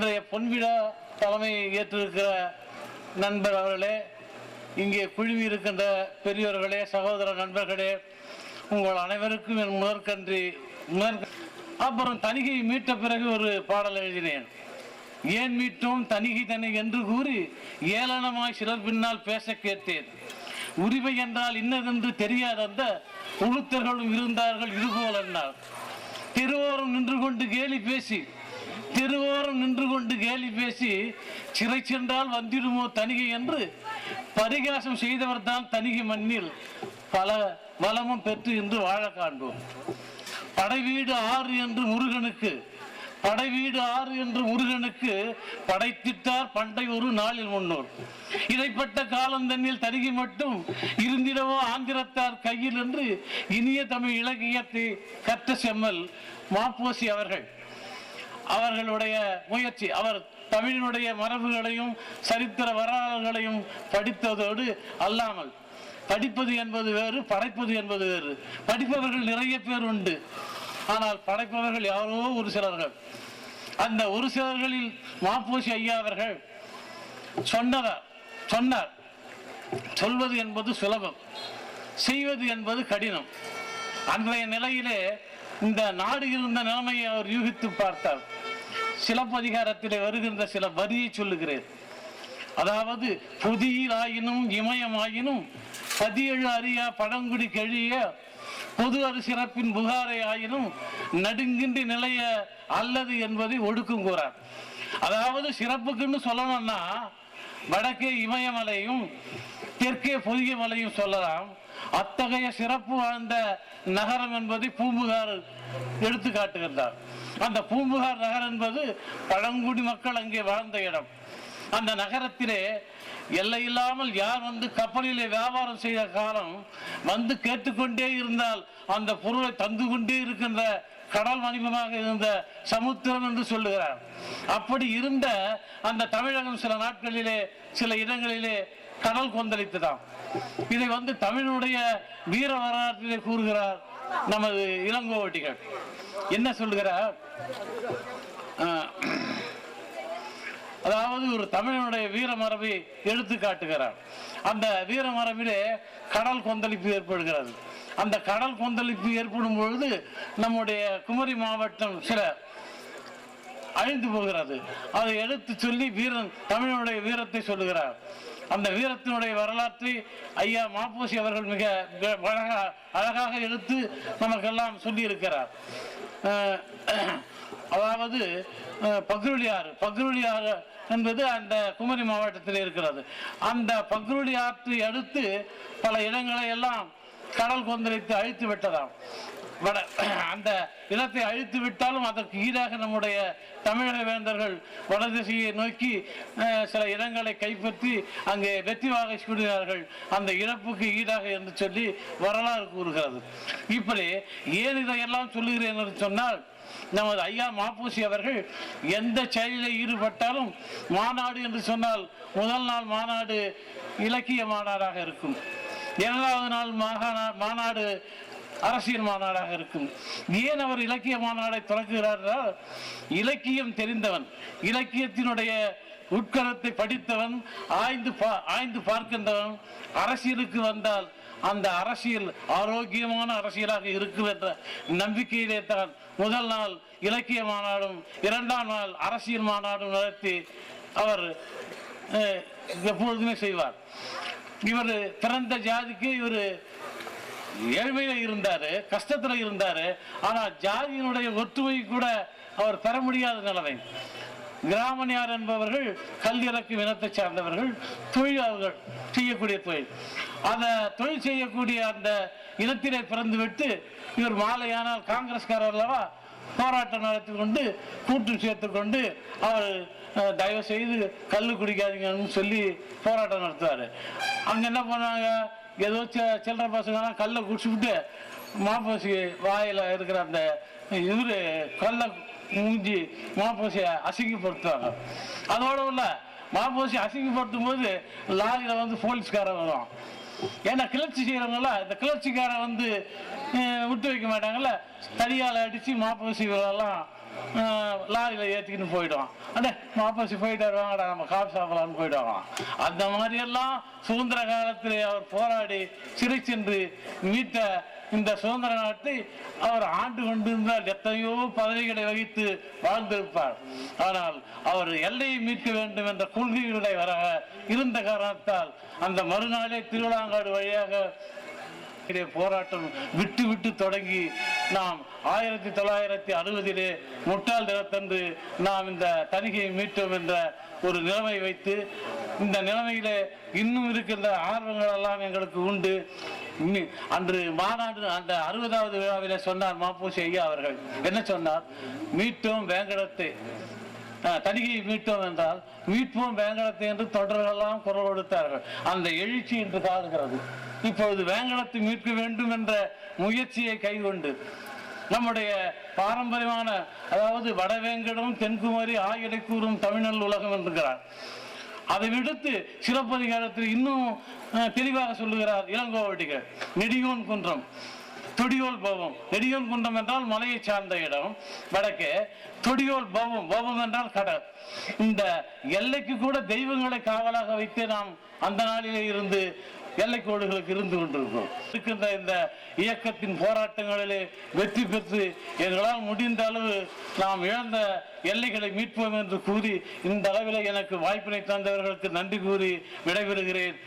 இன்றைய பொன்விழா தலைமை ஏற்றிருக்கிற நண்பர் அவர்களே இங்கே குழுவி இருக்கின்ற பெரியவர்களே சகோதர நண்பர்களே உங்கள் அனைவருக்கும் என் முதற்கன்றி முதற் அப்புறம் தணிகை மீட்ட பிறகு ஒரு பாடல் எழுதினேன். ஏன் மீட்டோம் தணிகை தன்னை என்று கூறி ஏளனமாய் சிலர் பின்னால் பேச கேட்டேன். உரிமை என்றால் இன்னதென்று தெரியாதந்த உளுத்தர்களும் இருந்தார்கள் இதுபோல் என்றார் திருவோரம் நின்று கொண்டு கேலி பேசி திருவோரம் நின்று கொண்டு கேலி பேசி சிறை சென்றால் வந்திடுமோ தணிகை என்று பரிகாசம் செய்தவர் தான் தணிகை மண்ணில் பல வளமும் பெற்று இன்று வாழ காண்போம். படைவீடு ஆறு என்று முருகனுக்கு படைவீடு ஆறு என்று முருகனுக்கு படைத்திட்டார் பண்டை ஒரு நாளில் முன்னோர். இடைப்பட்ட காலம் தன்னில் தருகி மட்டும் இருந்திடவோ ஆந்திரத்தார் கையில் என்று இனிய தமிழ் இலக்கியத்தை கற்ற செம்மல் மாப்போசி அவர்கள். அவர்களுடைய முயற்சி அவர் தமிழினுடைய மரபுகளையும் சரித்திர வரலாறுகளையும் படித்ததோடு அல்லாமல் படிப்பது என்பது வேறு படைப்பது என்பது வேறு. படிப்பவர்கள் நிறைய பேர் உண்டு. ஆனால் படைப்பவர்கள் யாரோ ஒரு சிலர்கள். அந்த ஒரு சிலர்களில் மாப்பூசி ஐயா அவர்கள் சொன்னதார் சொன்னார். சொல்வது என்பது சுலபம். செய்வது என்பது கடினம். அன்றைய நிலையிலே இந்த நாடு இருந்த நிலைமையை அவர் யூகித்து பார்த்தார். சிலப்பதிகாரத்திலே வருகின்ற சில வரியை சொல்லுகிறேன். அதாவது புதியிலாயினும் இமயமாயினும் பதியேழு அறியா பழங்குடி கழிய பொது அரு சிறப்பின் புகாரை ஆயினும் நடுங்கின்றி நிலைய அல்லது என்பதை ஒடுக்கும் கூறார் அதாவது சிறப்புக்குன்னு சொல்லணும்னா வடக்கே இமயமலையும் தெற்கே புதிய மலையும் சொல்லலாம். அத்தகைய சிறப்பு வாழ்ந்த நகரம் என்பதை பூம்புகார் எடுத்து காட்டுகின்றார் அந்த பூம்புகார் நகர் என்பது பழங்குடி மக்கள் அங்கே வாழ்ந்த இடம். அந்த நகரத்திலே எல்லை இல்லாமல் யார் வந்து கப்பலிலே வியாபாரம் செய்த காலம் வந்து கேட்டுக்கொண்டே இருந்தால் அந்த பொருளை தந்து கொண்டே இருக்கின்ற கடல் வணிகமாக இருந்த சமுத்திரம் என்று சொல்லுகிறார். அப்படி இருந்த அந்த தமிழகம் சில நாட்களிலே சில இடங்களிலே கடல் கொந்தளித்துதான் இதை வந்து தமிழுடைய வீர வரலாற்றிலே கூறுகிறார் நமது இளங்கோவட்டிகள் என்ன சொல்லுகிறார்? ஆஹ், அதாவது ஒரு தமிழனுடைய வீரமரபை எடுத்து காட்டுகிறார் அந்த வீரமரபிலே கடல் கொந்தளிப்பு ஏற்படுகிறது. அந்த கடல் கொந்தளிப்பு ஏற்படும் பொழுது நம்முடைய குமரி மாவட்டம் சில அழிந்து போகிறது. அதை எடுத்து சொல்லி வீரன் தமிழனுடைய வீரத்தை சொல்லுகிறார். அந்த வீரத்தினுடைய வரலாற்றை ஐயா மாப்பூசி அவர்கள் மிக அழகாக அழகாக எடுத்து நமக்கெல்லாம் சொல்லி இருக்கிறார் அதாவது பக்ருளியாறு பக்ருளியாறு என்பது அந்த குமரி மாவட்டத்தில் இருக்கிறது. அந்த பக்ருளி ஆற்றை அடுத்து பல இடங்களை எல்லாம் கடல் கொந்தளித்து அழித்து விட்டதாம். வட அந்த இடத்தை அழித்து விட்டாலும் அதற்கு ஈடாக நம்முடைய தமிழக வேந்தர்கள் வடதிசையை நோக்கி சில இடங்களை கைப்பற்றி அங்கே வெற்றி வாகை சூடினார்கள். அந்த இறப்புக்கு ஈடாக என்று சொல்லி வரலாறு கூறுகிறது. இப்படி ஏன் இதையெல்லாம் சொல்லுகிறேன் என்று சொன்னால் நமது ஐயா மாப்பூசி அவர்கள் எந்த செயலில் ஈடுபட்டாலும் மாநாடு என்று சொன்னால் முதல் நாள் மாநாடு இலக்கிய மாநாடாக இருக்கும். இரண்டாவது நாள் மாகாண மாநாடு அரசியல் மாநாடாக இருக்கும். ஏன் அவர் இலக்கிய மாநாடை தொடங்குகிறார் என்றால், இலக்கியம் தெரிந்தவன் இலக்கியத்தினுடைய உட்கரத்தை படித்தவன் ஆய்ந்து பா ஆய்ந்து பார்க்கின்றவன் அரசியலுக்கு வந்தால் அந்த அரசியல் ஆரோக்கியமான அரசியலாக இருக்கும் என்ற நம்பிக்கையிலே தான் முதல் நாள் இலக்கிய மாநாடும் இரண்டாம் நாள் அரசியல் மாநாடும் நடத்தி அவர் எப்பொழுதுமே செய்வார். இவர் பிறந்த ஜாதிக்கு இவர் ஏழ்மையில இருந்தாரு கஷ்டத்துல இருந்தாரு ஆனா ஜாதியினுடைய ஒற்றுமை கூட அவர் பெற முடியாத நிலைமை. கிராமணியார் என்பவர்கள் கல் இறக்கும் இனத்தை சார்ந்தவர்கள் தொழில் அவர்கள் செய்யக்கூடிய தொழில். அந்த தொழில் செய்யக்கூடிய அந்த இனத்திலே பிறந்து விட்டு இவர் மாலையானால் காங்கிரஸ்காரர் அல்லவா போராட்டம் நடத்தி கொண்டு கூட்டு சேர்த்து கொண்டு அவர் தயவு செய்து கல் குடிக்காதீங்கன்னு சொல்லி போராட்டம் நடத்துவார். அங்கே என்ன பண்ணாங்க ஏதோ சில்லற பசங்களாம் கல்லை குடிச்சுக்கிட்டு மாப்போசி வாயில் இருக்கிற அந்த இவரு கல்லை மூஞ்சி மாப்போசியை அசிங்கப்படுத்துவாங்க. அதோட உள்ள மாப்போசி அசிங்கப்படுத்தும் போது லாரியில் வந்து போலீஸ்காரன் வரும் ஏன்னா கிளர்ச்சி செய்கிறவங்கள இந்த கிளர்ச்சிக்காரன் வந்து விட்டு வைக்க மாட்டாங்கல்ல. தடியால் அடித்து மாப்போசிகளெல்லாம் லாரியில் ஏற்றிக்கின்னு போயிடுவான். அண்ணே மாப்பசி போயிட்டு வருவாங்கடா நம்ம காஃபி சாப்பிடலாம்னு போயிடுவாங்க அந்த மாதிரியெல்லாம் சுதந்திர காலத்தில் அவர் போராடி சிறை சென்று மீட்ட இந்த சுதந்திர நாட்டை அவர் ஆண்டு கொண்டிருந்தால் எத்தனையோ பதவிகளை வகித்து வாழ்ந்திருப்பார். ஆனால் அவர் எல்லையை மீட்க வேண்டும் என்ற கொள்கையுடையவராக இருந்த காரணத்தால் அந்த மறுநாளே திருவிழாங்காடு வழியாக போராட்டம் விட்டு விட்டு தொடங்கி நாம் ஆயிரத்தி தொள்ளாயிரத்தி அறுபதிலே முட்டாள் தினத்தன்று நாம் இந்த தணிகையை மீட்டோம் என்ற ஒரு நிலைமை வைத்து இந்த நிலைமையிலே இன்னும் இருக்கின்ற ஆர்வங்கள் எல்லாம் எங்களுக்கு உண்டு. அன்று மாநாடு அந்த அறுபதாவது விழாவில சொன்னார் மாப்பூசி ஐயா அவர்கள். என்ன சொன்னார்? மீட்டோம் வேங்கடத்தை. தணிகையை மீட்டோம் என்றால் மீட்போம் வேங்கடத்தை என்று தொடரெல்லாம் குரல் கொடுத்தார்கள். அந்த எழுச்சி என்று காடுகிறது இப்பொழுது வேங்கடத்தை மீட்க வேண்டும் என்ற முயற்சியை கைகொண்டு நம்முடைய பாரம்பரியமான அதாவது வடவேங்கடம் தென்குமரி ஆயிடை கூறும் தமிழ்நல் உலகம் என்கிறார். அதை விடுத்து சிலப்பதிகாரத்தில் இன்னும் தெளிவாக சொல்லுகிறார் இளங்கோவடிகள். நெடியோன் குன்றம் தொடியோல் பவம். நெடியோன் குன்றம் என்றால் மலையை சார்ந்த இடம் வடக்கே. தொடியோல் பவம் பவம் என்றால் கடல். இந்த எல்லைக்கு கூட தெய்வங்களை காவலாக வைத்து நாம் அந்த நாளிலே இருந்து எல்லை கோடுகளுக்கு இருந்து கொண்டிருக்கும் இருக்கின்ற இந்த இயக்கத்தின் போராட்டங்களிலே வெற்றி பெற்று எங்களால் முடிந்த அளவு நாம் இழந்த எல்லைகளை மீட்போம் என்று கூறி இந்த அளவில் எனக்கு வாய்ப்பினை தந்தவர்களுக்கு நன்றி கூறி விடைபெறுகிறேன்.